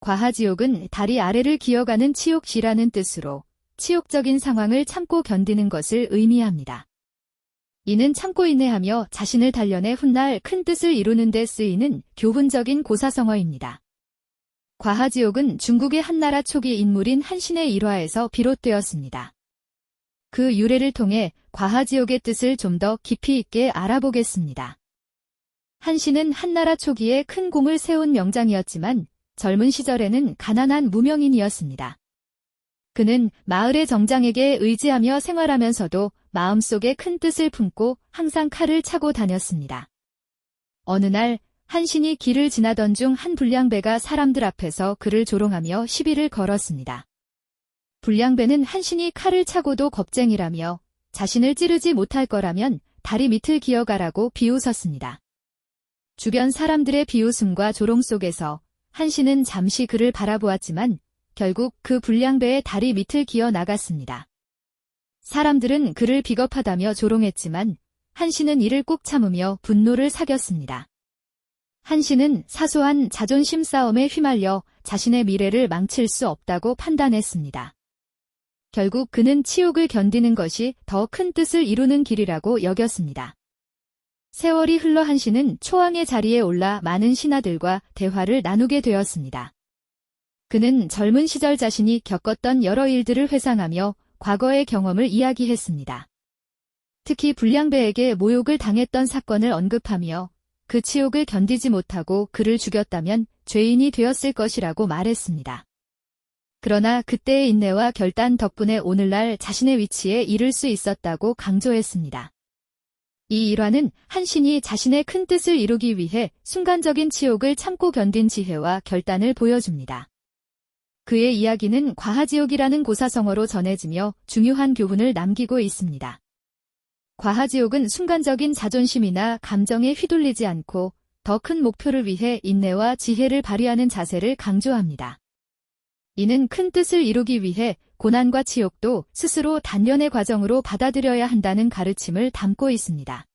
과하지옥은 다리 아래를 기어가는 치욕시라는 뜻으로 치욕적인 상황을 참고 견디는 것을 의미합니다. 이는 참고 인내하며 자신을 단련해 훗날 큰 뜻을 이루는 데 쓰이는 교훈적인 고사성어입니다. 과하지옥은 중국의 한나라 초기 인물인 한신의 일화에서 비롯되었습니다. 그 유래를 통해 과하지옥의 뜻을 좀 더 깊이 있게 알아보겠습니다. 한신은 한나라 초기에 큰 공을 세운 명장이었지만 젊은 시절에는 가난한 무명인이었습니다. 그는 마을의 정장에게 의지하며 생활하면서도 마음속에 큰 뜻을 품고 항상 칼을 차고 다녔습니다. 어느 날 한신이 길을 지나던 중 한 불량배가 사람들 앞에서 그를 조롱하며 시비를 걸었습니다. 불량배는 한신이 칼을 차고도 겁쟁이라며 자신을 찌르지 못할 거라면 다리 밑을 기어가라고 비웃었습니다. 주변 사람들의 비웃음과 조롱 속에서 한신은 잠시 그를 바라보았지만 결국 그 불량배의 다리 밑을 기어 나갔습니다. 사람들은 그를 비겁하다며 조롱했지만 한신은 이를 꾹 참으며 분노를 사겼습니다. 한신은 사소한 자존심 싸움에 휘말려 자신의 미래를 망칠 수 없다고 판단했습니다. 결국 그는 치욕을 견디는 것이 더 큰 뜻을 이루는 길이라고 여겼습니다. 세월이 흘러 한신은 초왕의 자리에 올라 많은 신하들과 대화를 나누게 되었습니다. 그는 젊은 시절 자신이 겪었던 여러 일들을 회상하며 과거의 경험을 이야기했습니다. 특히 불량배에게 모욕을 당했던 사건을 언급하며 그 치욕을 견디지 못하고 그를 죽였다면 죄인이 되었을 것이라고 말했습니다. 그러나 그때의 인내와 결단 덕분에 오늘날 자신의 위치에 이를 수 있었다고 강조했습니다. 이 일화는 한신이 자신의 큰 뜻을 이루기 위해 순간적인 치욕을 참고 견딘 지혜와 결단을 보여줍니다. 그의 이야기는 과하지옥이라는 고사성어로 전해지며 중요한 교훈을 남기고 있습니다. 과하지옥은 순간적인 자존심이나 감정에 휘둘리지 않고 더 큰 목표를 위해 인내와 지혜를 발휘하는 자세를 강조합니다. 이는 큰 뜻을 이루기 위해 고난과 치욕도 스스로 단련의 과정으로 받아들여야 한다는 가르침을 담고 있습니다.